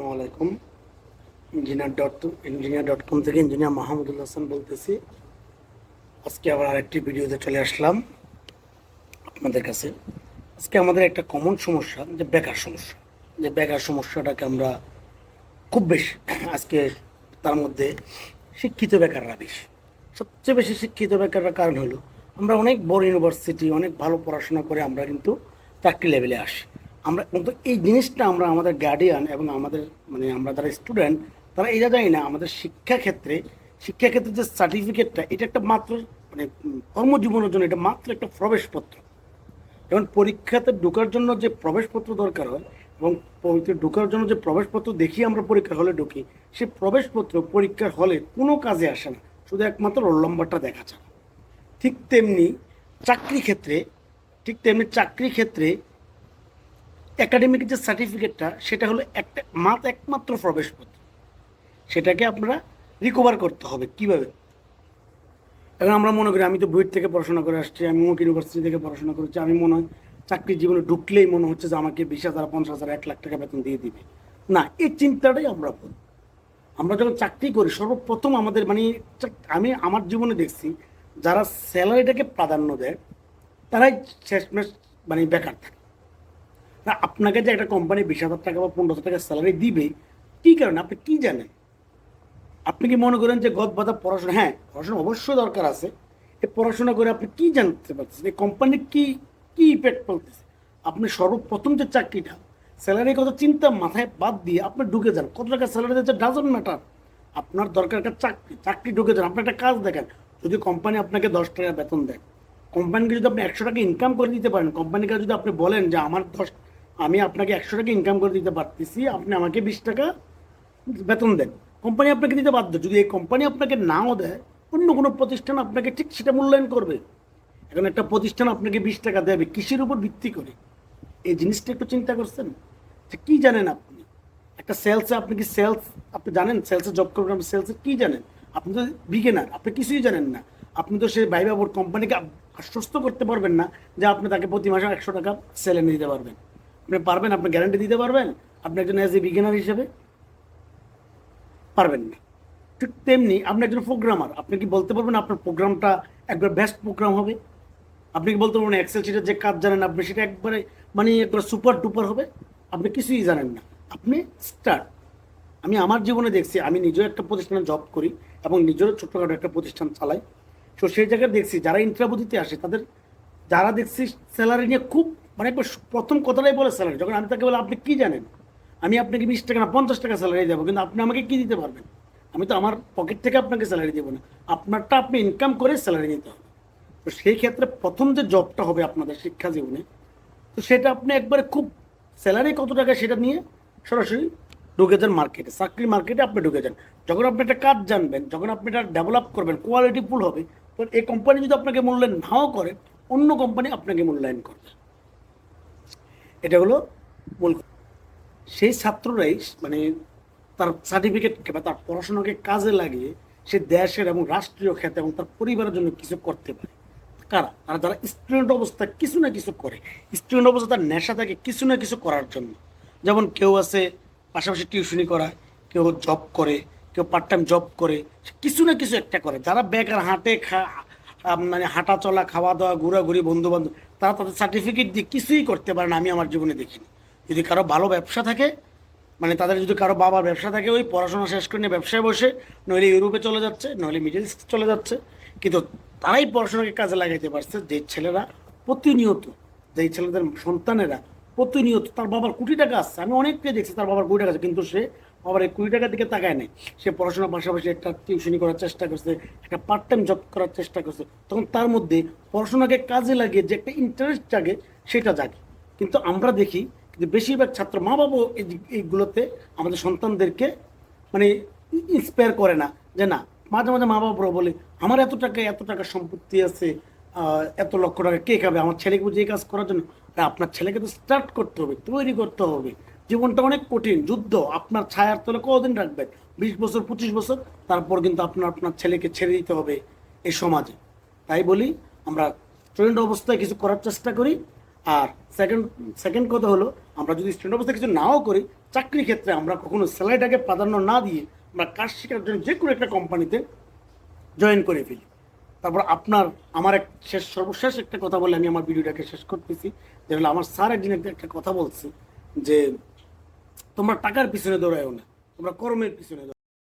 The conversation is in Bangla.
আসসালামু আলাইকুম। Engineer dot engineer dot com থেকে ইঞ্জিনিয়ার মাহমুদুল হাসান বলতেছি। আজকে আবার আরেকটি ভিডিওতে চলে আসলাম আপনাদের কাছে। আজকে আমাদের একটা কমন সমস্যা, যে বেকার সমস্যা। যে বেকার সমস্যাটাকে আমরা খুব বেশি আজকে তার মধ্যে শিক্ষিত বেকাররা বেশি। সবচেয়ে বেশি শিক্ষিত বেকাররা কারণ হলো, আমরা অনেক বড় ইউনিভার্সিটি অনেক ভালো পড়াশোনা করে আমরা কিন্তু চাকরি লেভেলে আসি। আমরা কিন্তু এই জিনিসটা আমরা আমাদের গার্ডিয়ান এবং আমাদের মানে আমরা যারা স্টুডেন্ট তারা এটা জানি না, আমাদের শিক্ষাক্ষেত্রে শিক্ষাক্ষেত্রে যে সার্টিফিকেটটা এটা একটা মাত্র মানে কর্মজীবনের জন্য এটা মাত্র একটা প্রবেশপত্র। যেমন পরীক্ষাতে ঢোকার জন্য যে প্রবেশপত্র দরকার হয় এবং পরীক্ষা ঢোকার জন্য যে প্রবেশপত্র দেখি আমরা পরীক্ষার হলে ঢুকি সেই প্রবেশপত্র পরীক্ষার হলে কোনো কাজে আসে না, শুধু একমাত্র রোল নম্বরটা দেখা যায়। ঠিক তেমনি চাকরি ক্ষেত্রে, ঠিক তেমনি চাকরি ক্ষেত্রে একাডেমিক যে সার্টিফিকেটটা সেটা হলো একটা, মাত্র একমাত্র প্রবেশপত্র। সেটাকে আপনারা রিকভার করতে হবে। কীভাবে? এখন আমরা মনে করি, আমি তো বুয়েট থেকে পড়াশোনা করে আসছি, আমি মুখ ইউনিভার্সিটি থেকে পড়াশোনা করেছি, আমি মনে হয় চাকরির জীবনে ঢুকলেই মনে হচ্ছে যে আমাকে বিশ হাজার, পঞ্চাশ হাজার, এক লাখ টাকা বেতন দিয়ে দিবে। না, এই চিন্তাটাই আমরা ভুল আমরা যখন চাকরি করি, সর্বপ্রথম আমাদের মানে আমি আমার জীবনে দেখছি, যারা স্যালারিটাকে প্রাধান্য দেয়, তারাই শেষমেশ মানে বেকার থাকে। না, আপনাকে যে একটা কোম্পানি বিশ হাজার টাকা বা পনেরো হাজার টাকা স্যালারি দিবে, কী কারণে? আপনি কি জানেন? আপনি কি মনে করেন যে গদ বাধা পড়াশোনা? হ্যাঁ পড়াশোনা অবশ্যই দরকার আছে। এ পড়াশোনা করে আপনি কি জানতে পারতেছেন? এই কোম্পানি কি কি ইফেক্ট ফেলতেছে? আপনি সর্বপ্রথম যে চাকরিটা স্যালারির কথা চিন্তা মাথায় বাদ দিয়ে আপনি ঢুকে যান। কত টাকা স্যালারি দিচ্ছে ডাজন ম্যাটার আপনার দরকার একটা চাকরি। চাকরি ঢুকে যান। আপনি একটা কাজ দেখেন। যদি কোম্পানি আপনাকে দশ টাকা বেতন দেয় কোম্পানিকে যদি আপনি একশো টাকা ইনকাম করে দিতে পারেন কোম্পানিকে যদি আপনি বলেন যে আমার দশ আমি আপনাকে একশো টাকা ইনকাম করে দিতে পারতেছি, আপনি আমাকে বিশ টাকা বেতন দেন। কোম্পানি আপনাকে দিতে বাধ্য। যদি এই কোম্পানি আপনাকে নাও দেয়, অন্য কোনো প্রতিষ্ঠান আপনাকে ঠিক সেটা মূল্যায়ন করবে। এখন একটা প্রতিষ্ঠান আপনাকে বিশ টাকা দেবে, কিসের উপর ভিত্তি করে? এই জিনিসটা একটু চিন্তা করছেন? যে কি জানেন আপনি? একটা সেলসে আপনি কি সেলস আপনি জানেন? সেলসে জব করবেন আপনি সেলসে কী জানেন? আপনি তো বিগেনার আপনি কিছুই জানেন না। আপনি তো সেই বাইবা কোম্পানিকে আশ্বস্ত করতে পারবেন না যে আপনি তাকে প্রতি মাসে একশো টাকা স্যালারি দিতে পারবেন। আপনি পারবেন, আপনি গ্যারান্টি দিতে পারবেন, আপনি একজন অ্যাজ এ বিগিনার হিসেবে পারবেন না। ঠিক তেমনি আপনি একজন প্রোগ্রামার আপনি কি বলতে পারবেন আপনার প্রোগ্রামটা একবার বেস্ট প্রোগ্রাম হবে? আপনি কি বলতে পারবেন এক্সেল শিটের যে কাজ জানেন আপনি, সেটা একবারে মানে একবার সুপার ডুপার হবে? আপনি কিছুই জানেন না। আপনি স্টার্ট আমি আমার জীবনে দেখছি, আমি নিজেও একটা প্রতিষ্ঠানে জব করি এবং নিজেরও ছোট্টখাটো একটা প্রতিষ্ঠান চালাই। তো সেই জায়গায় দেখছি, যারা ইন্টারভিউ দিতে আসে, তাদের, যারা দেখছি স্যালারি নিয়ে খুব মানে একবার প্রথম কথাটাই বলে স্যালারি যখন আমি তাকে বলে, আপনি কী জানেন? আমি আপনাকে বিশ টাকা না, পঞ্চাশ টাকা স্যালারি দেবো, কিন্তু আপনি আমাকে কী দিতে পারবেন? আমি তো আমার পকেট থেকে আপনাকে স্যালারি দেবো না। আপনারটা আপনি ইনকাম করে স্যালারি নিতে হবে। তো সেই ক্ষেত্রে প্রথম যে জবটা হবে আপনাদের শিক্ষা জীবনে, তো সেটা আপনি একবারে খুব স্যালারি কত টাকা সেটা নিয়ে সরাসরি ঢুকে যান মার্কেটে চাকরি মার্কেটে আপনি ঢুকে যান। যখন আপনি একটা কাজ জানবেন, যখন আপনি এটা ডেভেলপ করবেন কোয়ালিটি ফুল হবে, তো এই কোম্পানি যদি আপনাকে মূল্যায়ন নাও করে, অন্য কোম্পানি আপনাকে মূল্যায়ন করবে। এটা হলো মূল সেই ছাত্ররাই মানে তার সার্টিফিকেটকে বা তার পড়াশোনাকে কাজে লাগিয়ে সে দেশের এবং রাষ্ট্রীয় ক্ষেত্রে এবং তার পরিবারের জন্য কিছু করতে পারে। কারা? তারা যারা স্টুডেন্ট অবস্থায় কিছু না কিছু করে। স্টুডেন্ট অবস্থা তার নেশা থাকে কিছু না কিছু করার জন্য। যেমন কেউ আছে, পাশাপাশি টিউশনি করায়, কেউ জব করে, কেউ পার্ট টাইম জব করে কিছু না কিছু একটা করে। যারা বেকার, হাঁটে, খা মানে হাঁটা চলা, খাওয়া দাওয়া, ঘোরাঘুরি বন্ধু বান্ধব তারা তাদের সার্টিফিকেট দিয়ে কিছুই করতে পারে না, আমি আমার জীবনে দেখিনি। যদি কারও ভালো ব্যবসা থাকে মানে তাদের যদি কারও বাবার ব্যবসা থাকে, ওই পড়াশোনা শেষ করে নিয়ে ব্যবসায় বসে, নইলে ইউরোপে চলে যাচ্ছে, নইলে মিডল ইস্ট চলে যাচ্ছে, কিন্তু তারাই পড়াশোনাকে কাজে লাগাইতে পারছে, যে ছেলেরা প্রতিনিয়ত, যেই ছেলেদের সন্তানেরা প্রতিনিয়ত তার বাবার কোটি টাকা আসছে আমি অনেককে দেখছি তার বাবার কোটি টাকা আছে, কিন্তু সে বাবার এই কুড়ি টাকার দিকে তাকায় নেই। সে পড়াশোনার পাশাপাশি একটা টিউশনি করার চেষ্টা করছে, একটা পার্ট টাইম জব করার চেষ্টা করছে। তখন তার মধ্যে পড়াশোনাকে কাজে লাগিয়ে যে একটা ইন্টারেস্ট জাগে, সেটা জাগে। কিন্তু আমরা দেখি যে বেশিরভাগ ছাত্র মা বাবাও এই এইগুলোতে আমাদের সন্তানদেরকে মানে ইন্সপায়ার করে না। যে না, মাঝে মাঝে মা বাবারা বলে, আমার এত টাকা এত টাকা সম্পত্তি আছে এত লক্ষ টাকা কে খাবে? আমার ছেলেকে বুঝে এই কাজ করার জন্য? আপনার ছেলেকে তো স্টার্ট করতে হবে, তৈরি করতে হবে। জীবনটা অনেক কঠিন, যুদ্ধ, আপনার ছায়ার তলে কতদিন রাখবেন? বিশ বছর, পঁচিশ বছর, তারপর কিন্তু আপনার আপনার ছেলেকে ছেড়ে দিতে হবে এই সমাজে। তাই বলি, আমরা স্টুডেন্ট অবস্থায় কিছু করার চেষ্টা করি। আর সেকেন্ড সেকেন্ড কথা হলো, আমরা যদি স্টুডেন্ট অবস্থায় কিছু নাও করি চাকরি ক্ষেত্রে আমরা কখনো স্যালারিটাকে প্রাধান্য না দিয়ে আমরা কাজ শেখার জন্য যে কোনো একটা কোম্পানিতে জয়েন করে ফেলি। তারপর আপনার, আমার এক শেষ, সর্বশেষ একটা কথা বলে আমি আমার ভিডিওটাকে শেষ করতেছি। যে হলো, আমার স্যার একদিন একটা কথা বলছে যে তোমরা টাকার পিছনে দৌড়ায়ও না তোমরা কর্মের পিছনে